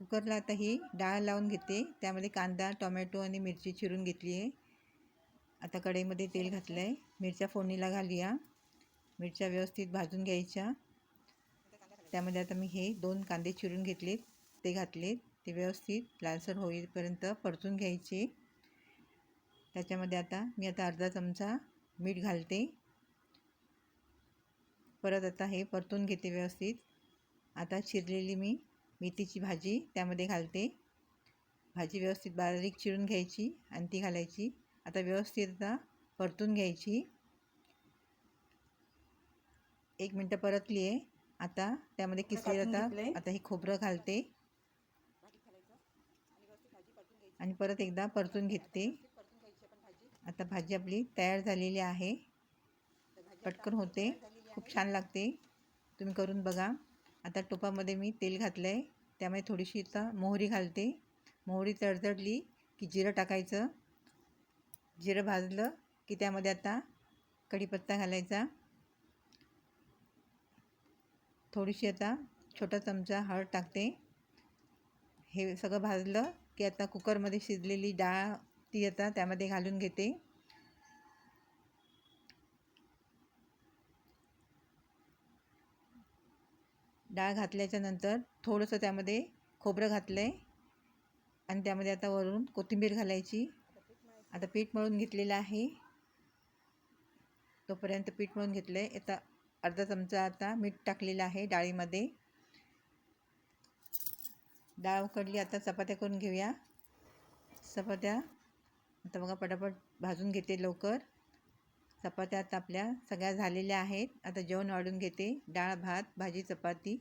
कुकरला आता ही डाळ लावून घेते. त्यामध्ये कांदा टोमॅटो आणि मिरची चिरून घेतली आहे. आता कढईमध्ये तेल घातलं आहे मिरच्या फोडणीला घालूया. मिरच्या व्यवस्थित भाजून घ्यायच्या. त्यामध्ये आता मी हे दोन कांदे चिरून घेतलेत. ते घातलेत. ते व्यवस्थित लालसर होईपर्यंत परतून घ्यायचे. त्याच्यामध्ये आता मी आता अर्धा चमचा मीठ घालते. परत आता हे परतून घेते व्यवस्थित. आता चिरलेली मी मेथीची भाजी त्यामध्ये घालते. भाजी व्यवस्थित बारीक चिरून घ्यायची आणि ती घालायची. आता व्यवस्थित आता परतून घ्यायची. एक मिनटं परतली आहे. आता त्यामध्ये किसलेलं आता आता हे खोबरं घालते. आणि परत एकदा परतून घेते आता भाजी आपली तयार झालेली आहे. पटकन होते. खूप छान लागते. तुम्ही करून बघा. आता टोपामध्ये मी तेल घातलं आहे त्यामुळे थोडीशी आता मोहरी घालते. मोहरी तडतडली की जिरं टाकायचं. जिरं भाजलं की त्यामध्ये आता कढीपत्ता घालायचा. थोडीशी आता छोटा चमचा हळद टाकते. हे सगळं भाजलं की आता कुकरमध्ये शिजलेली डाळ ती आता त्यामध्ये घालून घेते. डाळ घातल्याच्या नंतर थोडंसं त्यामध्ये खोबरं घातलं आहे आणि त्यामध्ये आता वरून कोथिंबीर घालायची. आता पीठ मळून घेतलेलं आहे. तोपर्यंत पीठ मळून घेतलं आहे आता अर्धा चमचा आता मीठ टाकलेलं आहे डाळीमध्ये. डाळ उकडली आता चपात्या करून घेऊया. चपात्या आता बघा पटापट भाजून घेते लवकर. चपात्या आता आपल्या सगळ्या झालेल्या आहेत. आता जेवण वाढून घेते. डाळ भात भाजी चपाती.